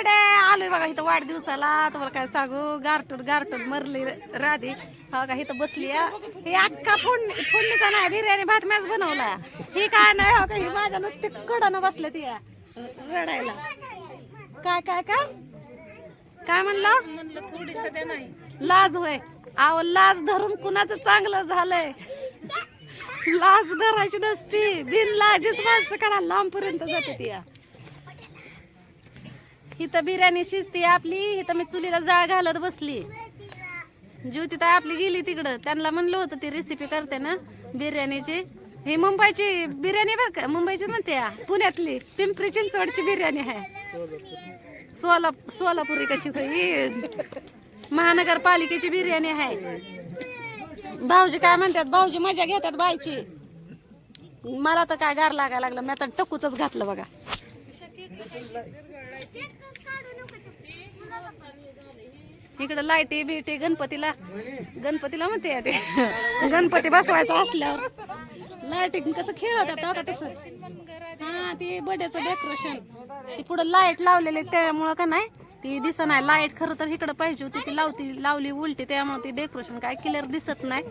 बडे आलोय बघा इथं वाढदिवसाला. तुम्हाला काय सांगू? गारटून गारटून मरली राधी. हो का इथं बसली हे अख्खा फोडणी फोडणीचा नाही बिर्याणी भात मॅच बनवला ही काय नाही हो का ही माझ्या नुसती कडनं बसलं ती रडायला. काय काय काय? काय म्हणलं? म्हणलं थोडी सध्या नाही लाज होय. आव लाज धरून कुणाचं चांगलं झालंय? लाज धरायची नसती. बिन लाजीच माणसं करा लांबपर्यंत जाते ती या. इथं बिर्याणी शिजती आपली. इथं मी चुलीला जाळ घालत बसली. ज्योती तर आपली गेली तिकडं. त्यांना म्हणलं होतं ती रेसिपी करते ना बिर्याणीची. ही मुंबईची बिर्याणी बरं का? मुंबईची म्हणते या पुण्यातली. पिंपरी चिंचवडची बिर्याणी आहे. सोला सोलापुरी कशी ही महानगरपालिकेची बिर्याणी आहे. भाऊजी काय म्हणतात? भाऊजी मजा घेतात बायची मला तर काय गार लागायला लागलं. मी आता टकूच घातलं बघा. इकडं लाईटी बिटी गणपतीला. गणपतीला म्हणते ते. गणपती बसवायचा असल्यावर. लाईटिंग कसं खेळत का तसं. हा ते बड्याचं डेकोरेशन ते पुढं लाइट लावलेली त्यामुळं का नाही ती दिसत नाही. लाइट खरं तर इकडं पाहिजे होती ती लावती लावली उलटी त्यामुळे ती डेकोरेशन काय क्लिअर दिसत नाही.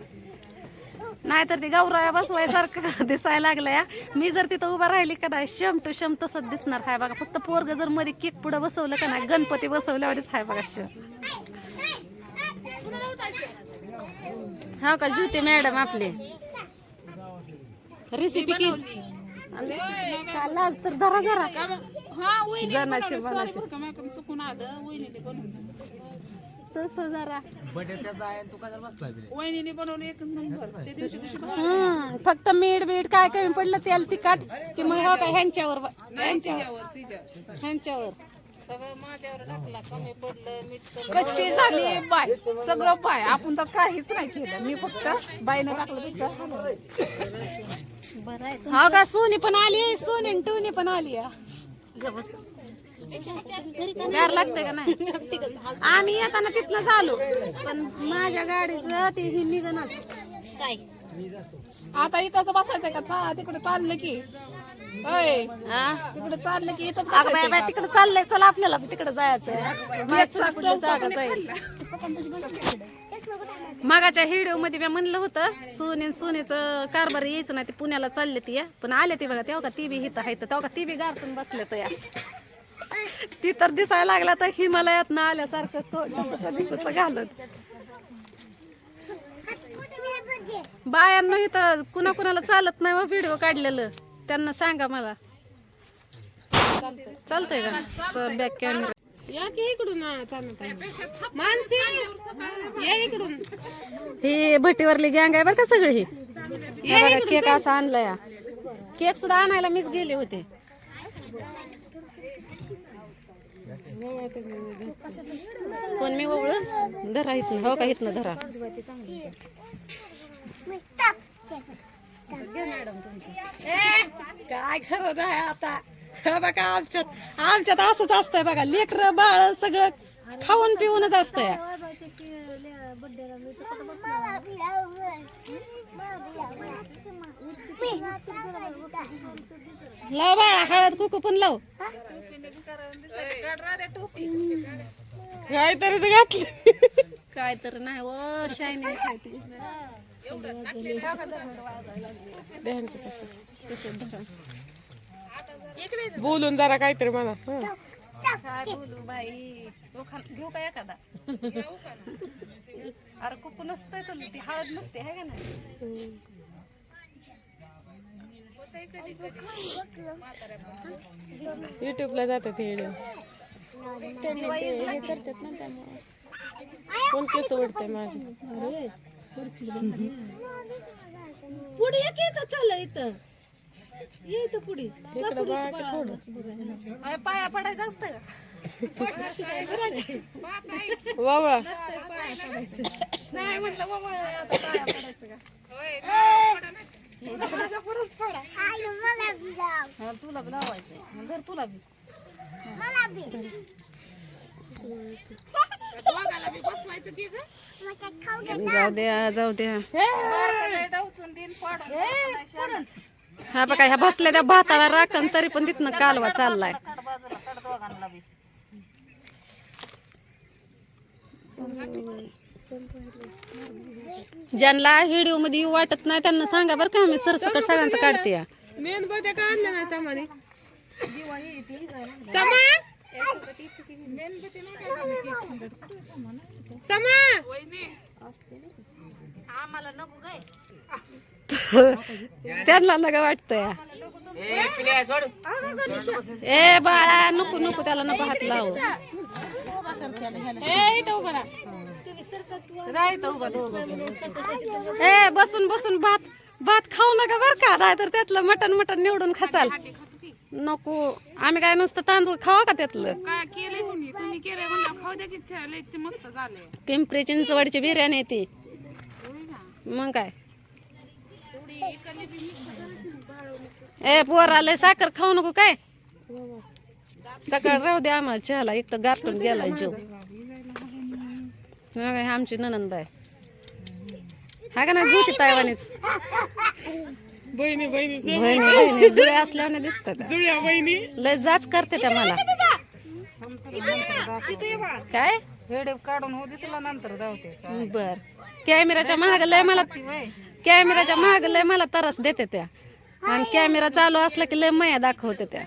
नाहीतर ती गौराया बसवायसारखं दिसायला लागल्या. मी जर तिथं उभा राहिली का नाही शम टू शम तसंच दिसणार. हाय बघा फक्त पोरग जर मध्ये केक पुढे बसवलं का नाही गणपती बसवल्यावरच हाय बघा शम. हा का जुते मॅडम आपले? रेसिपी की? काय लाज तर धरा जरा. हा जनाचे. तसं जरा. बटाट्याचा आहे आणि तू काय बसला वहिनीने बनवलं एक नंबर. त्या दिवशी कशी हम्म फक्त मीठ बीठ काय कमी पडलं तेल तिखट. की मग हो का ह्यांच्यावर ब- ह्यांच्यावर. तिच्या ह्यांच्यावर. सगळं माझ्यावर टाकला कमी पडलं मीठ कच्ची झाली बाय. सगळं बाय. आपण तर काहीच नाही केलं. मी फक्त बाईनं टाकलं नुसतं बरं आहे. हो का सोनी पण आली सोनी आणि टुनी पण आली या. गार लागतंय का नाही? आम्ही येताना तिथनंच आलो पण माझ्या गाडीचं ते ही निघणच काय? आता इथंच बसायचंय का? चा तिकडे चाललं की. तिकडे चाललं की इथंच अगं बाय बाय तिकडे चाललंय चला आपल्याला तिकडे जायचं जागा जाईल? मागाच्या व्हिडिओमध्ये मी म्हणलं होतं सोने सोनेचं कारभार यायचं नाही ते पुण्याला चालले ती या. पण आले ती बघा तेव्हा का ती बी हिथं आहे तेव्हा का ती बी गारटून बसले तर या. ती तर दिसायला लागला तर हिमालयात ना आल्यासारखं तो घालत. बायांना इथं कुणा कुणाला चालत नाही व्हिडिओ काढलेलं. त्यांना सांगा मला. चालतंय का? बॅक कॅमेरा ही भट्टीवरली गँग आहे बरं का सगळी ही? हे केक असा आणलाय. केक सुद्धा आणायला मीच गेले होते. कोण मी ओवळ धरा इथनं. हो का इथनं धरा. काय खरं नाही आता. हे बघा आमच्यात आमच्यात असंच असतंय बघा. लेकर बाळ सगळं खाऊन पिऊनच असतंय. लाव बाळा हळद कुकू पण लाव. काय तरी घातलं. काय तर नाही ओ शायनिंग बोलून जरा काहीतरी म्हणा. काय बोलू बाई घेऊ का एखादा अरे कुकू नसतंय तुला ती हळद नसते आहे का नाही? युट्यूबला जातात हे व्हिडिओ कोण केस ओढतंय माझं? पुढे एक येतं चाल इथं. पुढे. पाया पडायचं असतं. का वावळा नाही म्हटलं आता पाया पडायचं का? तुला बी लावायचंय धर तुला बी जाऊ द्या जाऊ द्या हा बघा ह्या बसल्या त्या भाताला राखण तरी पण तिथनं कालवा चाललाय ज्यांना व्हिडिओमध्ये वाटत नाही त्यांना सांगा बरं का मी सरसकट सगळ्यांचं काढते. या. का आणल्या नाही सामाने? समा? समा? त्यांना नका वाटतंय. ए बाळा नको नको त्याला नको हात लावू. ए इथं उभं राहा. ए बसून बसून भात भात खाऊ नका बर का. नाहीतर त्यातलं मटन मटन निवडून खाचाल. नको. आम्ही काय नुसतं तांदूळ खावा का त्यातलं? पिंपरी चिंचवडची बिर्याणी आहे ती. होय का? मग काय? ए पोर आलंय साखर खाऊ नको काय? सकाळ राहू दे आम्हाला चहाला. एक तर गारटून गेलाय जीव. हा काय आमची ननंद आहे. हा का नाही? जुती तायवानीच. बहिणी बहिणी बहिणी बहिणी जुळे असल्याने दिसतात. जुळ्या बहिणी. लय जाच करते त्या मला. काय? व्हिडिओ काढून होते तुला नंतर जाऊते बर. कॅमेराच्या महाग लय मला कॅमेराच्या महाग लय मला तरस देते त्या. आणि कॅमेरा चालू असला की लय मया दाखवते त्या.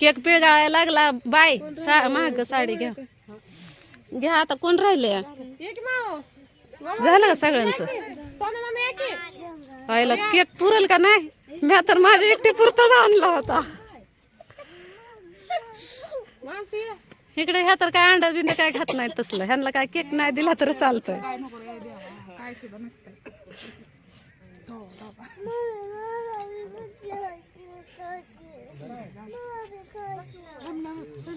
केक पिळगाळायला लागला. बाय सा महाग साडी घ्या. घ्या आता कोण राहिले? झालं का सगळ्यांचं? पाहिलं केक पुरेल का नाही? मी तर माझ्या एकटी पुरताच आणला होता. इकडे ह्या तर काय अंडा बिंड काय खात नाही तसलं. ह्यांना काय केक नाही दिला तर चालतंय. सुद्धा नसतं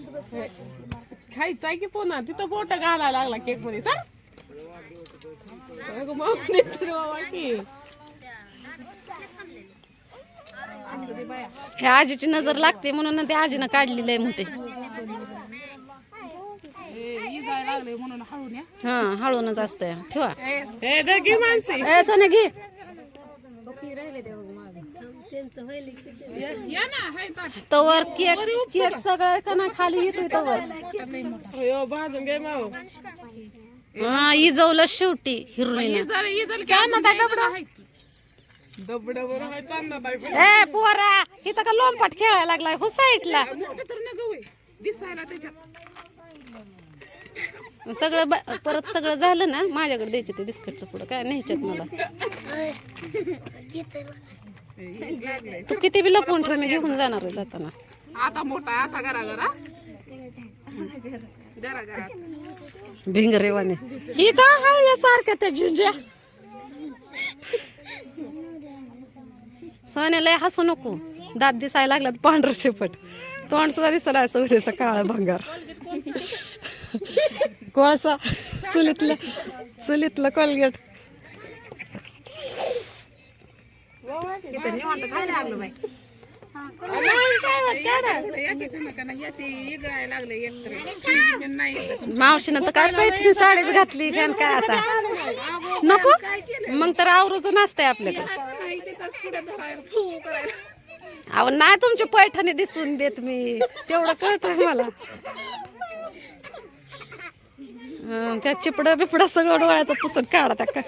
खायचं आहे की पुन्हा तिथं बोट घालायला लागला केकमध्ये सर बाबा. हे आजीची नजर लागते म्हणून ते आजीनं काढलेलं आहे मोठे. ए, ई जायला लागले म्हणून हळून या. हा हळूनच असतंय. ठेवा. सोने घे. तवर केक केक सगळं का ना खाली येतोय तवर. भाजून घे माऊ. हा इजवलं शेवटी हिरोईन ए पोरा इथं का लोंपाट खेळायला लागलाय? हो होय. दिसायला त्याच्यात. सगळं परत सगळं झालं ना माझ्याकडे द्यायचे ते बिस्किटचं पुढं. काय न्यायच्यात मला? तू किती बी लपवून ठेव मी घेऊन जाणार आहे जाताना. आता मोठा आता घरा घरा भिंगरेवाने. ही का हाय या सारख्या त्या झुंज्या? सोन्याला हसू नको. दात दिसायला लागलात पांढर शेपट तोंड सुद्धा आहे सोन्याचं काळा भंगार. कोळसा. चुलीतलं चुलीतलं कोलगेट. मावशीनं तर काय पैठणी साडीच घातली फॅन काय आता? नको? मग तर आवरूच असतंय आपल्याकडे. अहो नाही तुमची पैठणी दिसून देत मी. तेवढं कळत मला. हं, त्या चिपडं बिपडं सगळं डोळ्याचं पुसत काढा त्या का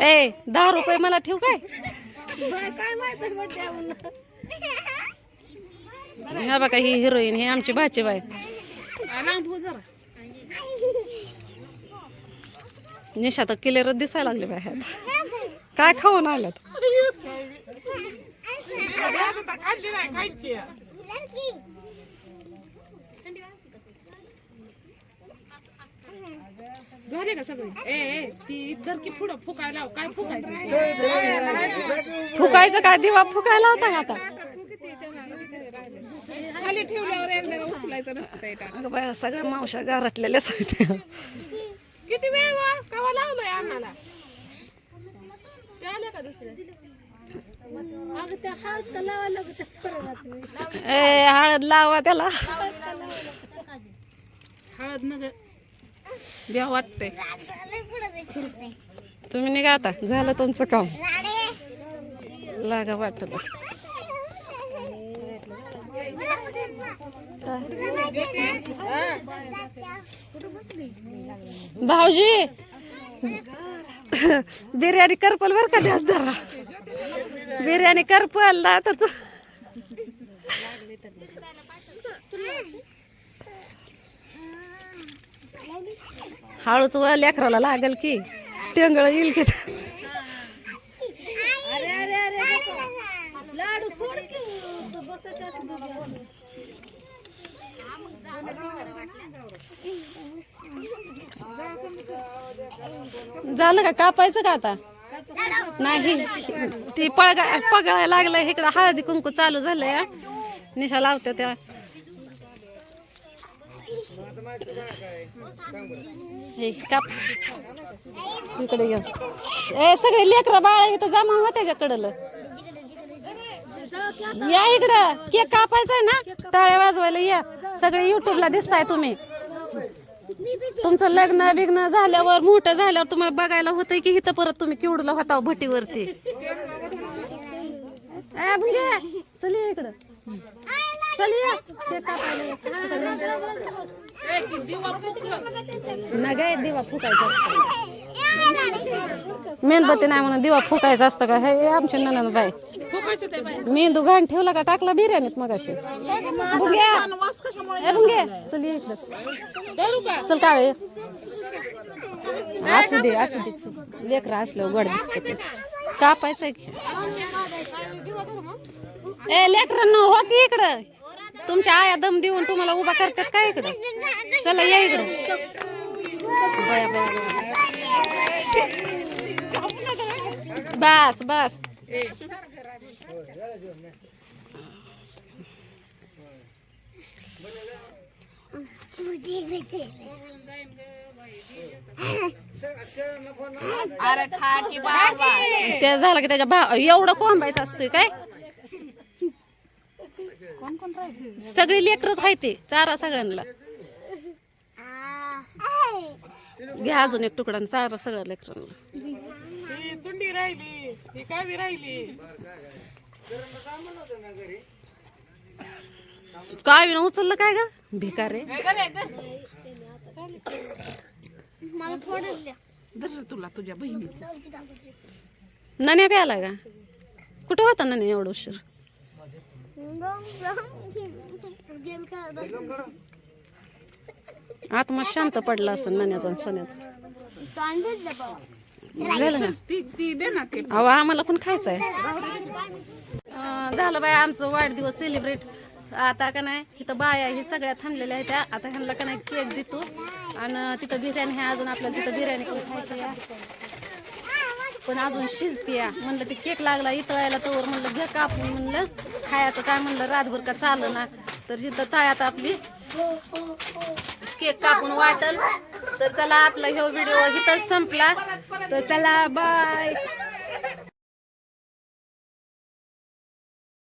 ए दहा रुपये मला ठेवू काय? ह्या बघा ही हिरोईन ही आमची भाची बाय निशा तर किलेर दिसायला लागले बाय ह्यात काय खाऊन आल्यात? खाल्ली नाही खायची झाले का सगळे? ए ए ती दर की पुढं फुकायला लाव. काय फुकायचं? फुकायचं काय? दिवा फुकायला होता का आता? खाली ठेवल्यावर एकदा उचलायचं नसतं ते टाक. अगं बाया सगळ्या मावशा गारटलेल्याच आहेत. किती वेळ वा? कवा लावलोय अन्नाला ते आले का दुसरे ए हळद लावा त्याला. हळद न ग द्या वाटतंय. तुम्ही निघा आता. झालं तुमचं काम. लागा वाटत भाऊजी बिर्याणी करपल बर का द्या जरा? बिर्याणी कर ना तर तू. हळूच व लेकराला लागल की टेंगळ येईल की. झालं का? कापायचं का आता? नाही ती पळगा पगळायला लागलं इकडं हळदी कुंकू चालू झालंय निशा लावते त्या. हे काप. इकडे घेऊ ए सगळे लेकरं बाळ इथं जमा हो त्याच्याकडलं. या इकडं. केक कापायचा आहे ना? टाळ्या वाजवायला या. सगळे युट्यूबला दिसताय तुम्ही. तुमचं लग्न बिग्न झाल्यावर मोठं झाल्यावर तुम्हाला बघायला होतंय की इथं परत तुम्ही केवडला होता भटीवरती. चल इकडं. दिवा फुकायचा मेणबत्ती नाही म्हणून दिवा फुकायचा असतं का? हे आमच्या ननंद बाई. मेंदू घाण ठेवला का? टाकला बिर्याणीत मग अशी भुंग्या. चल ये इकडं. चल काय असू दे असू दे. लेकरं असल्यावर गोड दिसत ते. कापायचं ए लेकरांनो हो की इकडं? तुमच्या आया दम देऊन तुम्हाला उभा करतात का इकडं? चला या इकडं. बया, बया. बस बस. अरे खा की बाबा. ते झालं की त्याच्या भाव एवढं कोंबायचं असतंय काय? कोण कोण सगळी लेकरच आहे ते चारा सगळ्यांना. घ्या अजून एक तुकडा चारा सगळ्या लेकरांना. तुंडी राहिली राहिली. काय विना उचललं काय ग? भिकार रे. मला थोडं तुला तुझ्या बहिणीचं. नन्या प्याला का? कुठं होता नन्या एवढं उशीर? गेम खेळत आत्मा शांत पडला असं नन्याचा आणि सण्याचा. झालं ना? अहो आम्हाला पण खायचं आहे झालं बाय आमचं वाढदिवस सेलिब्रेट आता का नाही इथं बाया ही सगळ्या थांबलेल्या आहेत त्या. आता ह्यांना का नाही केक देतो. आणि तिथं बिर्याणी आहे अजून आपल्याला तिथं बिर्याणी पण खायची पण अजून शिजते या म्हणलं ते केक लागला इतळायला तोवर म्हणलं घे कापून म्हणलं. खायचं काय म्हणलं रातभर का चालं ना तर इथं तायात आपली केक कापून वाटल. तर चला आपला हा व्हिडिओ इथंच संपला. तर चला बाय